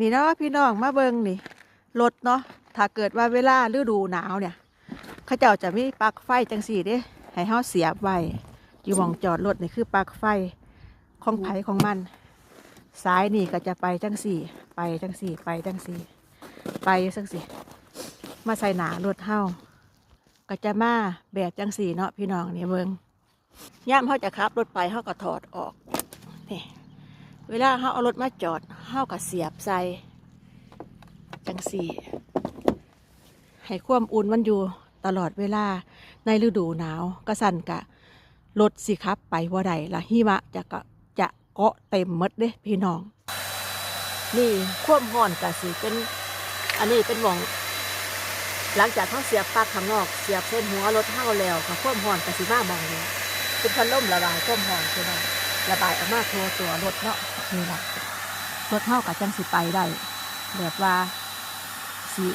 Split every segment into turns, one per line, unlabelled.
นี่เนาะพี่น้องมาเบิงนี่รถเนาะถ้าเกิดว่าเวลาฤดูหนาวเนี่ยเขาเจ้าจะมีปลั๊กไฟจังสี่เด้ให้เฮาเสียบไว้อยู่หว่องจอดรถนี่คือปลั๊กไฟของไผของมันสายนี่ก็จะไปจังสี่ ไปจังสี่ ไปจังสี่ ไปจังสี่ มาใส่หนารถเฮาก็จะมาแบบจังสี่เนาะพี่น้องนี่เบิงย่ามเฮาจะขับรถไปเฮาก็ถอดออกนี่เวลาเฮาเอารถมาจอด เฮาก็เสียบใส่จังสี่ ให้ความอุ่นมันอยู่ตลอดเวลาในฤดูหนาวกระสันกะรถสิครับไปว่าใดละหิมะจะกะจะเกาะเต็มมดเด้พี่น้อง นี่ความห่อนกะสิเป็น อันนี้เป็นหมองหลังจากเขาเสียบปลั๊กข้างนอกเสียบเส้นหัวรถเท้าแล้วกับความห่อนกะสิมาหมองนี้เป็นพัดลมระบายความห่อนคือว่าระบายออกมาทัวตัวรถเนาะนี่แหละ รถเท้ากับจังสิไปได้แบบว่าสิ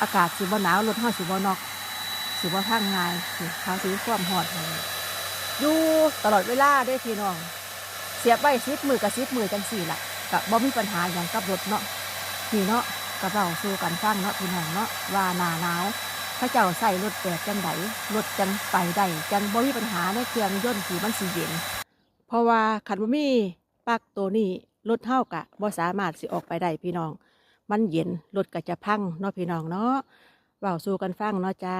อากาศสิบ่หนาวรถห้อสิบ่นอก สิบ่พังง่ายสิเขาสิความหอดยอยู่ตลอดเวลาได้อพี่น้อง เสียบไว้ซิบมือกับซิบมือจังสี่ละกับบ่มีปัญหาอย่างกับรถเนาะนี่เนาะกระเป๋าสู้กันฟังเนาะพี่น้องเนาะว่าหนาหนาวพระเจ้าใส่รถแบบจังไดรถจังไปได้จังบ่มีปัญหาในเครื่องยนต์ที่มันสิเย็นเพราะว่าคันบ่มีปักตัวนี้ รถเท่ากะบ่สามารถสิออกไปได้พี่น้อง มันเย็นรถก็จะพังเนาะพี่น้องเนาะเบาสู้กันฟังเนาะจ้า